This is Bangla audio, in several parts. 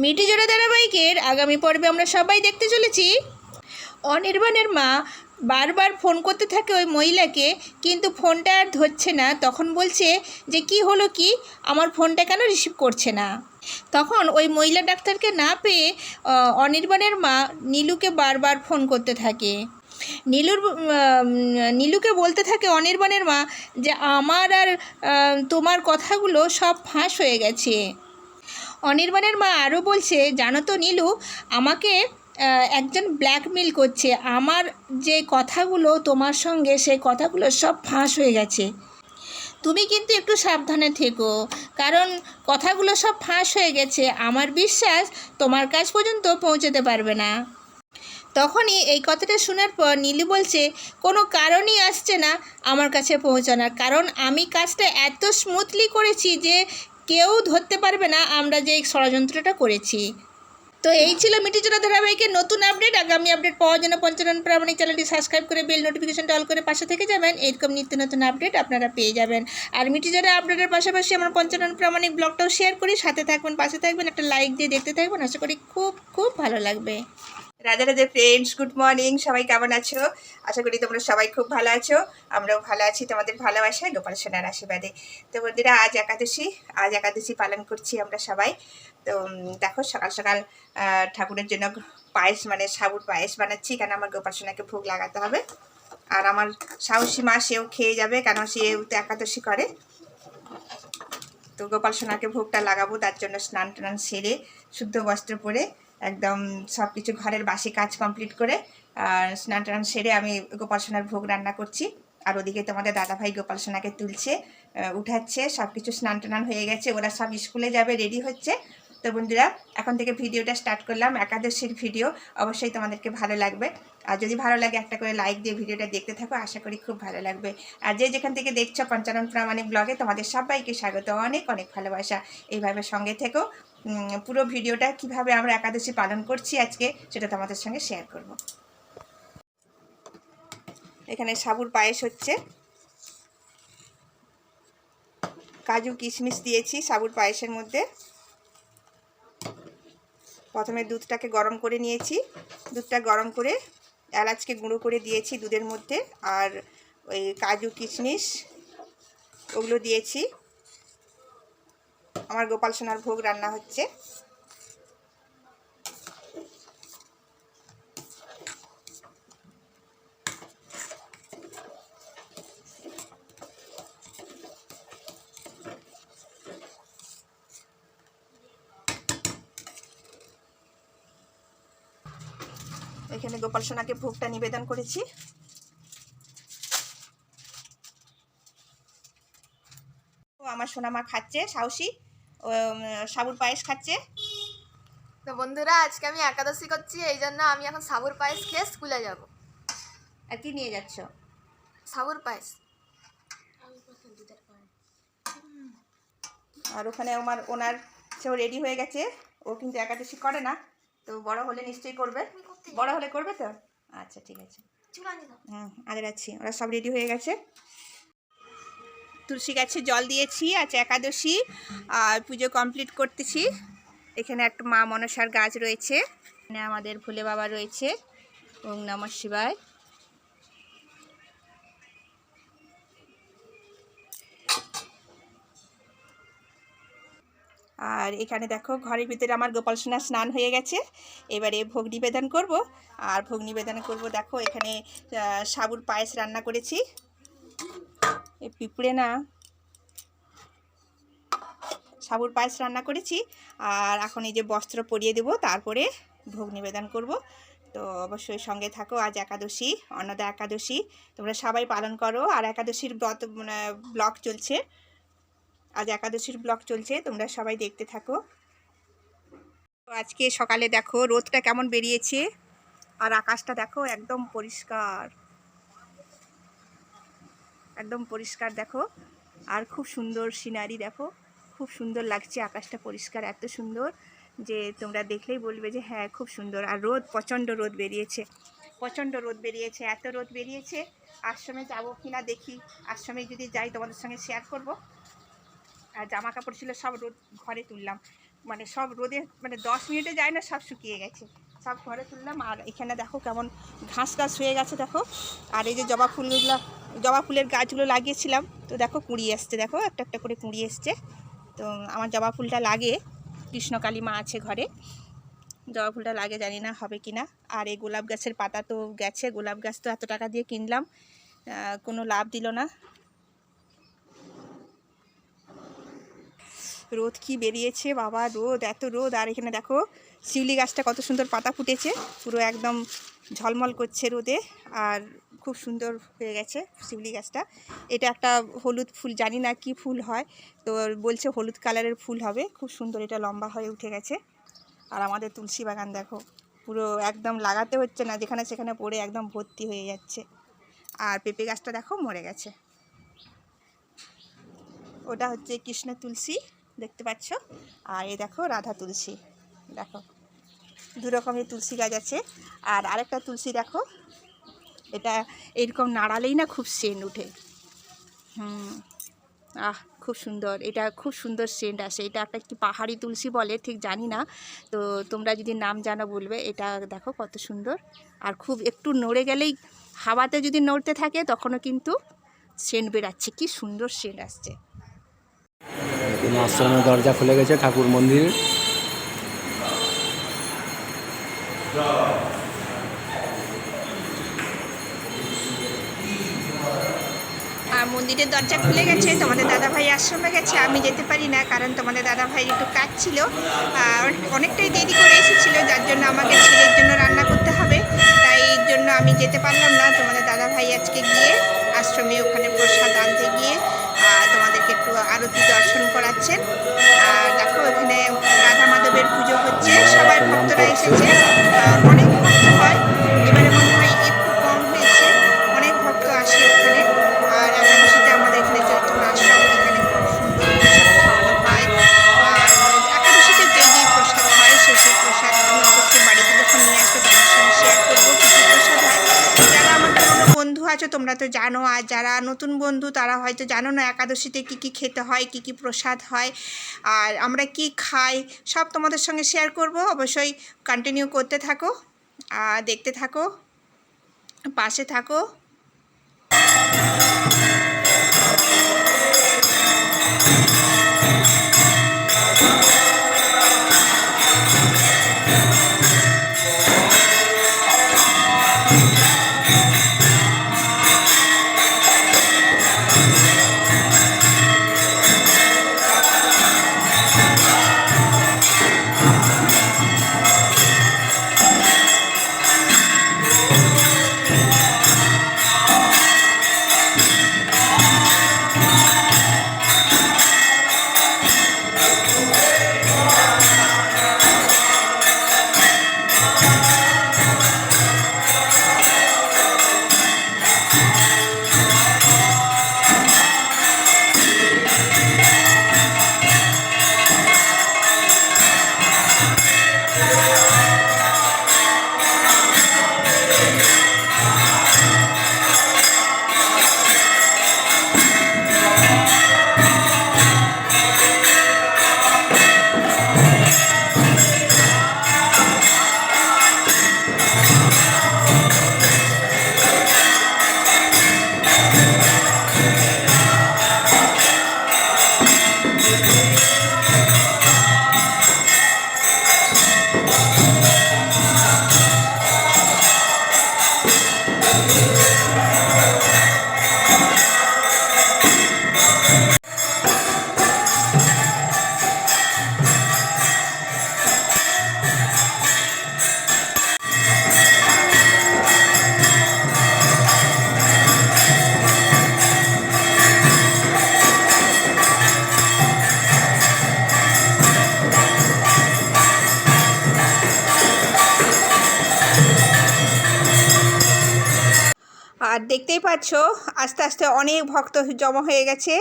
মিটি জোড়া ধারাবাহিকের আগামী পর্বে আমরা সবাই দেখতে চলেছি। অনির্বাণের মা বারবার ফোন করতে থাকে ওই মহিলাকে, কিন্তু ফোনটা আর ধরছে না। তখন বলছে যে, কি হলো কি? আমার ফোনটা কেন রিসিভ করছে না? তখন ওই মহিলা ডাক্তারকে না পেয়ে অনির্বাণের মা নীলুকে বারবার ফোন করতে থাকে। নীলুর নীলুকে বলতে থাকে অনির্বাণের মা যে, আমার আর তোমার কথাগুলো সব ফাঁস হয়ে গেছে। অনির্বাণের মা আরও বলছে, জানো তো নীলু, আমাকে একজন ব্ল্যাকমেল করছে। আমার যে কথাগুলো তোমার সঙ্গে, সেই কথাগুলো সব ফাঁস হয়ে গেছে। তুমি কিন্তু একটু সাবধানে থেকো, কারণ কথাগুলো সব ফাঁস হয়ে গেছে। আমার বিশ্বাস, তোমার কাজ পর্যন্ত পৌঁছতে পারবে না। তখনই এই কথাটা শোনার পর নীলু বলছে, কোনো কারণই আসছে না আমার কাছে পৌঁছানোর। কারণ আমি কাজটা এত স্মুথলি করেছি যে কেউ ধরতে পারবে না, আমরা যে এই ষড়যন্ত্রটা করেছি। তো এই ছিল মিটিচুরা ধারাবাহিকের নতুন আপডেট। আগামী আপডেট পাওয়ার জন্য পঞ্চানন প্রামাণিক চ্যানেলটি সাবস্ক্রাইব করে বেল নোটিফিকেশনটা অল করে পাশে থেকে যাবেন। এরকম নিত্য নতুন আপডেট আপনারা পেয়ে যাবেন। আর মিটিচুরা আপডেটের পাশাপাশি আমার পঞ্চানন প্রামাণিক ব্লগটাও শেয়ার করি। সাথে থাকবেন, পাশে থাকবেন, একটা লাইক দিয়ে দেখতে থাকবেন। আশা করি খুব খুব ভালো লাগবে। Radhe Radhe friends good morning সবাই কেমন আছো? আশা করি তোমরা সবাই খুব ভালো আছো, আমরাও ভালো আছি তোমাদের ভালোবাসায়, গোপাল সোনার আশীর্বাদে। তো বন্ধুরা, আজ একাদশী আজ একাদশী পালন করছি আমরা সবাই। তো দেখো, সকাল সকাল ঠাকুরের জন্য পায়েস মানে সাবুর পায়েস বানাচ্ছি, কেন আমার গোপাল সোনাকে ভোগ লাগাতে হবে। আর আমার সাহসী মা, সেও খেয়ে যাবে, কেন সেও তো একাদশী করে। তো গোপাল সোনাকে ভোগটা লাগাবো, তার জন্য স্নান টান সেরে, শুদ্ধ বস্ত্র পরে একদম সব কিছু ঘরের বাসি কাজ কমপ্লিট করে, আর স্নান টান সেরে আমি গোপাল সোনার ভোগ রান্না করছি। আর ওদিকে তোমাদের দাদাভাই গোপাল সোনাকে তুলছে উঠাচ্ছে সব কিছু স্নান টান হয়ে গেছে, ওরা সব স্কুলে যাবে রেডি হচ্ছে। তো বন্ধুরা, এখন থেকে ভিডিওটা স্টার্ট করলাম, একাদশীর ভিডিও, অবশ্যই তোমাদেরকে ভালো লাগবে। আর যদি ভালো লাগে, একটা করে লাইক দিয়ে ভিডিওটা দেখতে থাকো, আশা করি খুব ভালো লাগবে। আর যে যেখান থেকে দেখছ পঞ্চানন প্রামাণিক ব্লগে, তোমাদের সবাইকে স্বাগত, অনেক অনেক ভালোবাসা। এইভাবে সঙ্গে থেকো। পুরো ভিডিওটা কীভাবে আমরা একাদশী পালন করছি আজকে সেটা তোমাদের সঙ্গে শেয়ার করব। এখানে সাবুর পায়েস হচ্ছে। কাজু কিশমিশ দিয়েছি সাবুর পায়েসের মধ্যে। প্রথমে দুধটাকে গরম করে নিয়েছি। দুধটা গরম করে এলাচকে গুঁড়ো করে দিয়েছি দুধের মধ্যে। আর ওই কাজু কিশমিশ ওগুলো দিয়েছি। আমার গোপাল সোনার ভোগ রান্না হচ্ছে। এখানে গোপাল সোনাকে ভোগটা নিবেদন করেছি। ও আমার সোনামা খাচ্ছে সাহসী। সাবুর পায়েস খাচ্ছে। তো বন্ধুরা আজকে আমি একাদশী করছি এই জন্য আমি এখন সাবুর পায়েস খেয়ে স্কুলে যাব। আর কি নিয়ে যাচ্ছ? সাবুর পায়েস। আর ওখানে আমার ওনার সেও রেডি হয়ে গেছে। ও কিন্তু একাদশী করে না তো বড় হলে নিশ্চয়ই করবে। বড় হলে করবে তো? আচ্ছা ঠিক আছে। হুম আগে যাচ্ছি ওরা সব রেডি হয়ে গেছে। তুলসী গাছে জল দিয়েছি আজ একাদশী, আর পুজো কমপ্লিট করতেছি। এখানে একটা মা মনসার গাছ রয়েছে। এখানে আমাদের ভুলে বাবা রয়েছে। ওম নমঃ শিবায়। আর এখানে দেখো, ঘরের ভিতরে আমার গোপাল সোনা স্নান হয়ে গেছে। এবারে ভোগ নিবেদন করব। আর ভোগ নিবেদন করব, দেখো, এখানে সাবুর পায়েস রান্না করেছি। এ পিঁপড়ে না সাবুর পায়েস রান্না করেছি, আর এখন এই যে বস্ত্র পরিয়ে দেবো, তারপরে ভোগ নিবেদন করব। তো অবশ্যই সঙ্গে থাকো, আজ একাদশী, অন্নদা একাদশী, তোমরা সবাই পালন করো। আর একাদশীর ব্রত মানে ব্লগ চলছে, আজ একাদশীর ব্লগ চলছে, তোমরা সবাই দেখতে থাকো। তো আজকে সকালে দেখো, রোদটা কেমন বেরিয়েছে, আর আকাশটা দেখো একদম পরিষ্কার। একদম পরিষ্কার, দেখো। আর খুব সুন্দর সিনারি দেখো। খুব সুন্দর লাগছে আকাশটা পরিষ্কার, এত সুন্দর যে তোমরা দেখলেই বলবে যে হ্যাঁ খুব সুন্দর। আর রোদ, প্রচণ্ড রোদ বেরিয়েছে। প্রচণ্ড রোদ বেরিয়েছে, এত রোদ বেরিয়েছে। আশ্রমে যাব কিনা দেখি। আশ্রমে যদি যাই, তোমাদের সঙ্গে শেয়ার করব। আর জামা কাপড় ছিল, সব রোদ, ঘরে তুললাম। মানে সব রোদে মানে দশ মিনিটে যায় না, সব শুকিয়ে গেছে। সব ঘরে তুললাম। আর এখানে দেখো কেমন ঘাস ঘাস হয়ে গেছে, দেখো। আর এই যে জবা ফুলগুলো জবা ফুলের গাছগুলো লাগিয়েছিলাম। তো দেখো কুড়ি এসছে, দেখো, একটা একটা করে কুড়ি এসছে। তো আমার জবা ফুলটা লাগে, কৃষ্ণকালী মা আছে ঘরে। জবা ফুলটা লাগে, জানি না হবে কি না। আর এই গোলাপ গাছের পাতা তো গেছে, গোলাপ গাছ তো এত টাকা দিয়ে কিনলাম। কোনো লাভ দিল না। রোদ কি বেরিয়েছে বাবা, রোদ, এত রোদ। আর এখানে দেখো, শিউলি গাছটা কত সুন্দর পাতা ফুটেছে। পুরো একদম ঝলমল করছে রোদে। আর খুব সুন্দর হয়ে গেছে শিউলি গাছটা। এটা একটা হলুদ ফুল, জানি না কি ফুল হয়। তো বলছে হলুদ কালারের ফুল হবে। খুব সুন্দর এটা লম্বা হয়ে উঠে গেছে। আর আমাদের তুলসী বাগান দেখো, পুরো একদম লাগাতে হচ্ছে না, যেখানে সেখানে পড়ে একদম ভর্তি হয়ে যাচ্ছে। আর পেঁপে গাছটা দেখো মরে গেছে। ওটা হচ্ছে কৃষ্ণ তুলসী, দেখতে পাচ্ছ? আর এ দেখো রাধা তুলসী, দেখো। দু রকমের তুলসী গাছ আছে। আর আরেকটা তুলসী দেখো এটা এরকম নাড়ালেই না খুব সেন্ট উঠে হুম, আহ, খুব সুন্দর। এটা খুব সুন্দর সেন্ট আসে। এটা একটা কি পাহাড়ি তুলসী বলে, ঠিক জানি না। তো তোমরা যদি নাম জানো বলবে, এটা দেখো কত সুন্দর। আর খুব একটু নড়ে গেলেই হাওয়াতে যদি নড়তে থাকে, তখনও কিন্তু সেন্ট বেরাচ্ছে কি সুন্দর সেন্ট আসছে। আশ্রমের দরজা খুলে গেছে, ঠাকুর মন্দির আর মন্দিরের দরজা খুলে গেছে, তোমাদের দাদাভাই আশ্রমে গেছে, আমি যেতে পারি না, কারণ তোমাদের দাদাভাই একটু কাজ ছিল। অনেকটাই দেরি করে এসেছিল, যার জন্য আমাকে ছেলের জন্য রান্না করতে হবে। তাই জন্য আমি যেতে পারলাম না, তোমাদের দাদাভাই আজকে গিয়ে আশ্রমে ওখানে প্রসাদ আনতে গিয়ে তোমাদেরকে একটু আরতি দর্শন করাচ্ছেন। আর দেখো, এখানে রাধা মাধবের পুজো হচ্ছে সবাই ভক্তরা এসেছে অনেক ভক্ত হয়। আছো তোমরা তো জানো, আর যারা নতুন বন্ধু তারা হয়তো জানো না একাদশীতে কী কী খেতে হয়, কী কী প্রসাদ হয়, আর আমরা কি খাই, সব তোমাদের সঙ্গে শেয়ার করব। অবশ্যই কন্টিনিউ করতে থাকো, আর দেখতে থাকো, পাশে থাকো। আর দেখতেই পাচ্ছ? আস্তে আস্তে অনেক ভক্ত জমা হয়ে গেছে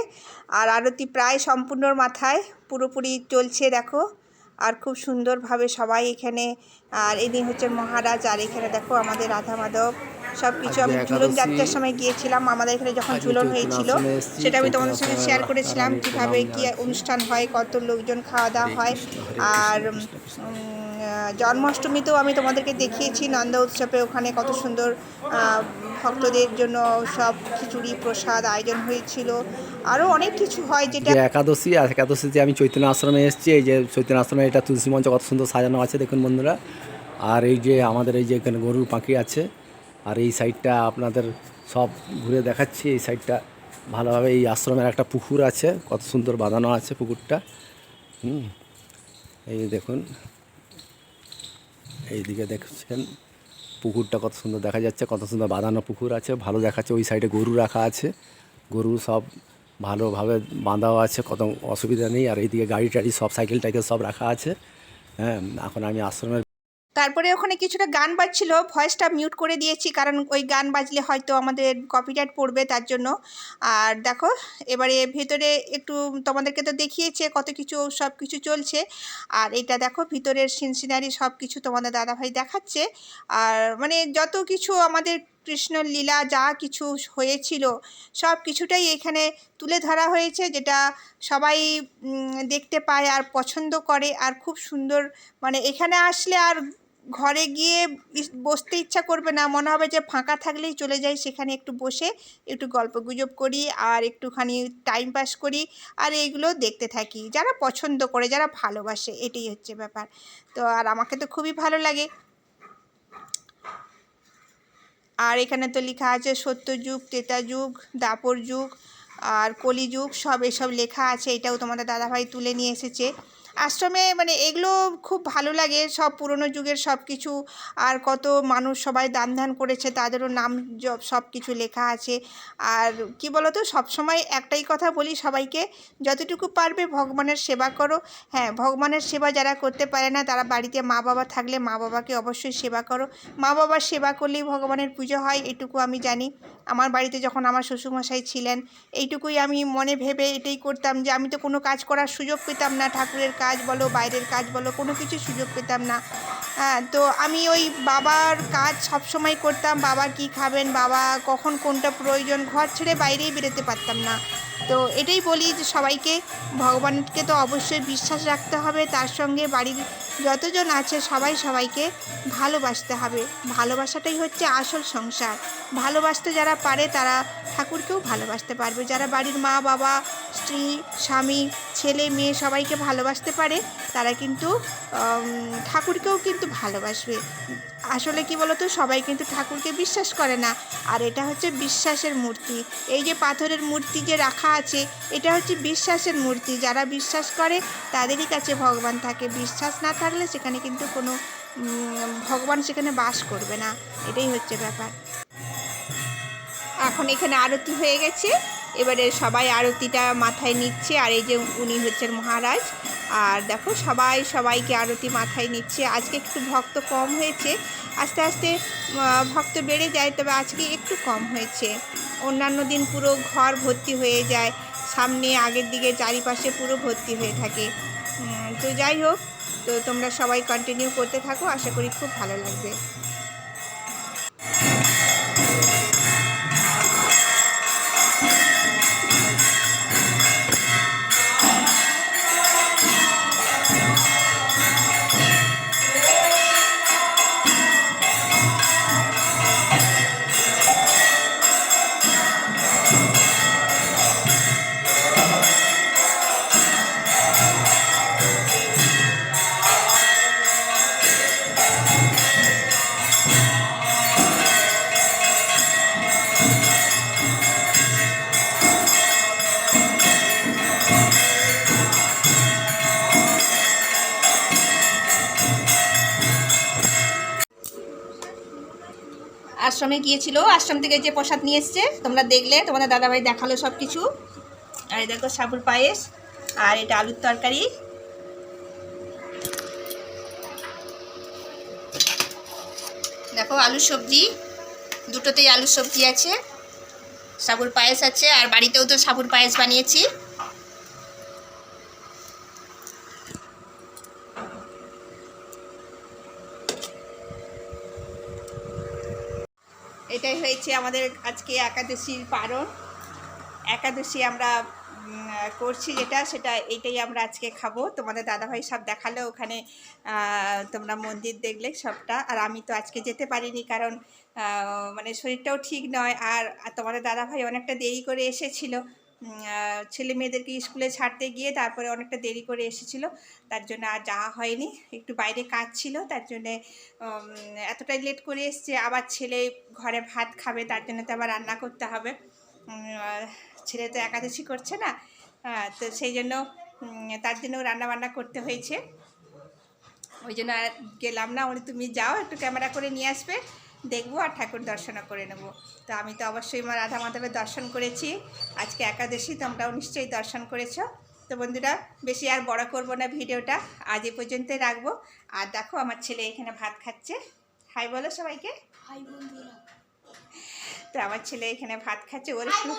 আর আরতি প্রায় সম্পূর্ণর মাথায় পুরোপুরি চলছে দেখো। আর খুব সুন্দরভাবে সবাই এখানে আর এদিন হচ্ছে মহারাজ আর এখানে দেখো আমাদের রাধা মাধব। সব কিছু আমি ঝুলন যাত্রার সময় গিয়েছিলাম। আমাদের এখানে যখন ঝুলন হয়েছিল সেটা আমি তোমাদের সঙ্গে শেয়ার করেছিলাম কীভাবে কি অনুষ্ঠান হয় কত লোকজন খাওয়া দাওয়া হয়। আর জন্মাষ্টমীতেও আমি তোমাদেরকে দেখিয়েছি নন্দ উৎসবে ওখানে কত সুন্দর ভক্তদের জন্য সব খিচুড়ি, প্রসাদ আয়োজন হয়েছিল। আরও অনেক কিছু হয় যেটা একাদশী, আর একাদশীতে আমি চৈতন্য আশ্রমে এসেছি, এই যে চৈতন্য আশ্রমে এটা তুলসী মঞ্চ কত সুন্দর সাজানো আছে, দেখুন বন্ধুরা। আর এই যে আমাদের এই যে এখানে গরুর পাখি আছে, আর এই সাইডটা আপনাদের সব ঘুরে দেখাচ্ছি, এই সাইডটা ভালোভাবে এই আশ্রমের একটা পুকুর আছে, কত সুন্দর বাঁধানো আছে পুকুরটা। হুম, এই দেখুন এইদিকে দেখছেন পুকুরটা কত সুন্দর দেখা যাচ্ছে, কত সুন্দর বাঁধানো পুকুর আছে, ভালো দেখাচ্ছে, ওই সাইডে গরু রাখা আছে, গরু সব ভালোভাবে বাঁধাও আছে, কত অসুবিধা নেই, আর এইদিকে গাড়ি টাড়ি সব সাইকেল টাইকেল সব রাখা আছে। হ্যাঁ এখন আমি আশ্রমের তারপরে ওখানে কিছুটা গান বাজছিল ভয়েসটা মিউট করে দিয়েছি, কারণ ওই গান বাজলে হয়তো আমাদের কপিরাইট পড়বে তার জন্য। আর দেখো, এবারে ভেতরে একটু তোমাদেরকে তো দেখিয়েছে কত কিছু, সব কিছু চলছে। আর এটা দেখো, ভিতরের সিন সিনারি সব কিছু তোমাদের দাদাভাই দেখাচ্ছে। আর মানে যত কিছু আমাদের কৃষ্ণর লীলা যা কিছু হয়েছিল, সব কিছুটাই এখানে তুলে ধরা হয়েছে, যেটা সবাই দেখতে পায় আর পছন্দ করে। আর খুব সুন্দর মানে এখানে আসলে আর ঘরে গিয়ে বসতে ইচ্ছা করবে না। মনে হবে যে ফাঁকা থাকলেই চলে যাই, সেখানে একটু বসে একটু গল্প গুজব করি আর একটুখানি টাইম পাস করি আর এইগুলো দেখতে থাকি। যারা পছন্দ করে, যারা ভালোবাসে, এটাই হচ্ছে ব্যাপার। তো আর আমাকে তো খুবই ভালো লাগে। আর এখানে তো লেখা আছে সত্যযুগ যুগ দাপর যুগ আর কলিযুগ, সব এসব লেখা আছে। এটাও তোমাদের দাদাভাই তুলে নিয়ে এসেছে। আশ্রমে মানে এগুলো খুব ভালো লাগে, সব পুরনো যুগের সব কিছু আর কত মানুষ সবাই দান ধ্যান করেছে, তাদেরও নাম সব কিছু লেখা আছে। আর কি বলতো, সবসময় একটাই কথা বলি সবাইকে, যতটুকু পারবে ভগবানের সেবা করো। হ্যাঁ ভগবানের সেবা যারা করতে পারে না, তারা বাড়িতে মা বাবা থাকলে মা বাবাকে অবশ্যই সেবা করো। মা বাবার সেবা করলেই ভগবানের পুজো হয়, এটুকু আমি জানি। আমার বাড়িতে যখন আমার শ্বশুরমশাই ছিলেন, এইটুকুই আমি মনে ভেবে এটাই করতাম যে, আমি তো কোনো কাজ করার সুযোগ পেতাম না ঠাকুরের কাজ বলো, বাইরের কাজ বলো, কোনো কিছু সুযোগ পেতাম না। হ্যাঁ তো আমি ওই বাবার কাজ সব সময় করতাম, বাবা কি খাবেন, বাবা কখন কোনটা প্রয়োজন, ঘর ছেড়ে বাইরেই বেরোতে পারতাম না। তো এটাই বলি যে সবাইকে, ভগবানকে তো অবশ্যই বিশ্বাস রাখতে হবে, তার সঙ্গে বাড়ির যতজন আছে সবাই সবাইকে ভালোবাসতে হবে। ভালোবাসাটাই হচ্ছে আসল সংসার। ভালোবাসতে যারা পারে তারা ঠাকুরকেও ভালোবাসতে পারবে। যারা বাড়ির মা, বাবা, স্ত্রী, স্বামী, ছেলে, মেয়ে সবাইকে ভালোবাসতে পারে, তারা কিন্তু ঠাকুরকেও কিন্তু ভালোবাসবে। আসলে কি বলতো, সবাই কিন্তু ঠাকুরকে বিশ্বাস করে না। আর এটা হচ্ছে বিশ্বাসের মূর্তি। এই যে পাথরের মূর্তি যে রাখা আছে, এটা হচ্ছে বিশ্বাসের মূর্তি। যারা বিশ্বাস করে, তাদেরই কাছে ভগবান থাকে। বিশ্বাস না থাকলে সেখানে কিন্তু কোনো ভগবান সেখানে বাস করবে না। এটাই হচ্ছে ব্যাপার। এখন এখানে আরতি হয়ে গেছে। এবারে সবাই আরতিটা মাথায় নিচ্ছে, আর এই যে উনি হচ্ছেন মহারাজ। আর দেখো, সবাই, সবাইকে আরতি মাথায় নিচ্ছে। আজকে একটু ভক্ত কম হয়েছে, আস্তে আস্তে ভক্ত বেড়ে যায়, তবে আজকে একটু কম হয়েছে। অন্যান্য দিন পুরো ঘর ভর্তি হয়ে যায়, সামনে আগের দিকে চারিপাশে পুরো ভর্তি হয়ে থাকে। তো যাই হোক, তো তোমরা সবাই কন্টিনিউ করতে থাকো, আশা করি খুব ভালো লাগবে। আশ্রমে গিয়েছিল, আশ্রম থেকে যে প্রসাদ নিয়ে এসছে, তোমরা দেখলে, তোমাদের দাদাভাই দেখাল সব কিছু আর দেখো সাবুর পায়েস, আর এটা আলুর তরকারি। দেখো আলুর সবজি, দুটোতেই আলুর সবজি আছে, সাবুর পায়েস আছে, আর বাড়িতেও তো সাবুর পায়েস বানিয়েছি এটাই হয়েছে আমাদের আজকে একাদশীর পারণ। একাদশী আমরা করছি যেটা, সেটা এইটাই আমরা আজকে খাব। তোমাদের দাদাভাই সব দেখাল ওখানে তোমরা মন্দির দেখলে সবটা। আর আমি তো আজকে যেতে পারিনি কারণ মানে শরীরটাও ঠিক নয়। আর তোমাদের দাদাভাই অনেকটা দেরি করে এসেছিল। ছেলে মেয়েদেরকে স্কুলে ছাড়তে গিয়ে তারপরে অনেকটা দেরি করে এসেছিল, তার জন্য আর যাওয়া হয়নি। একটু বাইরে কাজ ছিল, তার জন্যে এতটাই লেট করে এসছে, আবার ছেলে ঘরে ভাত খাবে, তার জন্য তো আবার রান্না করতে হবে। ছেলে তো একাদশী করছে না তো সেই জন্য তার জন্য রান্না বান্না করতে হয়েছে। ওই জন্য আর গেলাম না উনি তুমি যাও, একটু ক্যামেরা করে নিয়ে আসবে। দেখব আর ঠাকুর দর্শনও করে নেব। তো আমি তো অবশ্যই মা রাধা মাধবের দর্শন করেছি। আজকে একাদশী তোমরাও নিশ্চয়ই দর্শন করেছ। তো বন্ধুরা, বেশি আর বড় করব না ভিডিওটা। আজ এ পর্যন্তই রাখব। আর দেখো, আমার ছেলে এখানে ভাত খাচ্ছে। হাই বলো সবাইকে। হাই বন্ধুরা। তো আমার ছেলে এখানে ভাত খাচ্ছে ওর একটু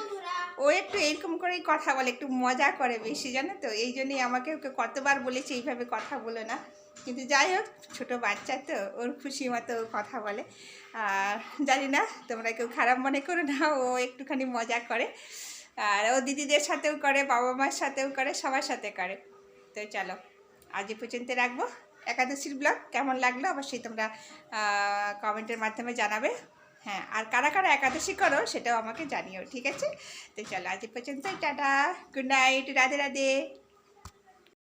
ও একটু এরকম করেই কথা বলে একটু মজা করে বেশি জানো তো? এই জন্যই আমাকে ওকে কতবার বলেছে এইভাবে কথা বলো না। কিন্তু যাই হোক ছোটো বাচ্চা তো ওর খুশি মতো ও কথা বলে। আর জানি না তোমরা কেউ খারাপ মনে করো না ও একটুখানি মজা করে। আর ও দিদিদের সাথেও করে বাবা মার সাথেও করে সবার সাথে করে। তো চলো আজ এ পর্যন্ত রাখব। একাদশীর ব্লগ কেমন লাগল অবশ্যই তোমরা কমেন্টের মাধ্যমে জানাবে। হ্যাঁ আর কারা কারা একাদশী করো সেটাও আমাকে জানিও, ঠিক আছে? তো চলো আজ পর্যন্তই পর্যন্ত tata. Good night Radhe Radhe.